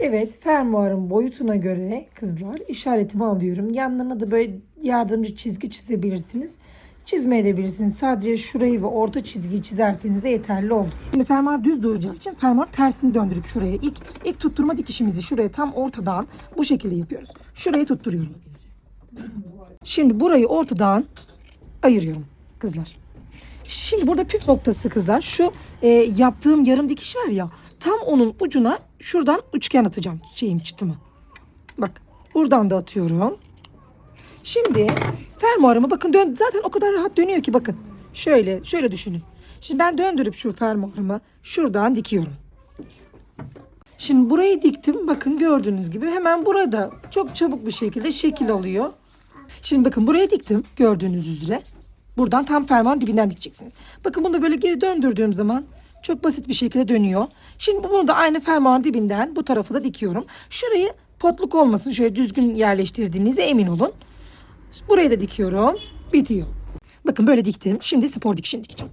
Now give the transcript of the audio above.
Evet, fermuarın boyutuna göre kızlar işaretimi alıyorum. Yanlarına da böyle yardımcı çizgi çizebilirsiniz. Çizmeyebilirsiniz. Sadece şurayı ve orta çizgiyi çizerseniz de yeterli olur. Şimdi fermuar düz duracağı için fermuar tersini döndürüp şuraya ilk ilk tutturma dikişimizi şuraya tam ortadan bu şekilde yapıyoruz. Şurayı tutturuyorum. Şimdi burayı ortadan ayırıyorum kızlar. Şimdi burada püf noktası kızlar şu e, yaptığım yarım dikiş var ya tam onun ucuna şuradan üçgen atacağım şeyim çıtımı. Bak buradan da atıyorum. Şimdi fermuarımı bakın dön zaten o kadar rahat dönüyor ki bakın. Şöyle şöyle düşünün. Şimdi ben döndürüp şu fermuarımı şuradan dikiyorum. Şimdi burayı diktim. Bakın gördüğünüz gibi hemen burada çok çabuk bir şekilde şekil alıyor. Şimdi bakın buraya diktim gördüğünüz üzere. Buradan tam fermuarın dibinden dikeceksiniz. Bakın bunu da böyle geri döndürdüğüm zaman çok basit bir şekilde dönüyor. Şimdi bunu da aynı fermuarın dibinden bu tarafı da dikiyorum. Şurayı potluk olmasın şöyle düzgün yerleştirdiğinize emin olun. Burayı da dikiyorum. Bitiyor. Bakın böyle diktim. Şimdi spor dikişini dikeceğim.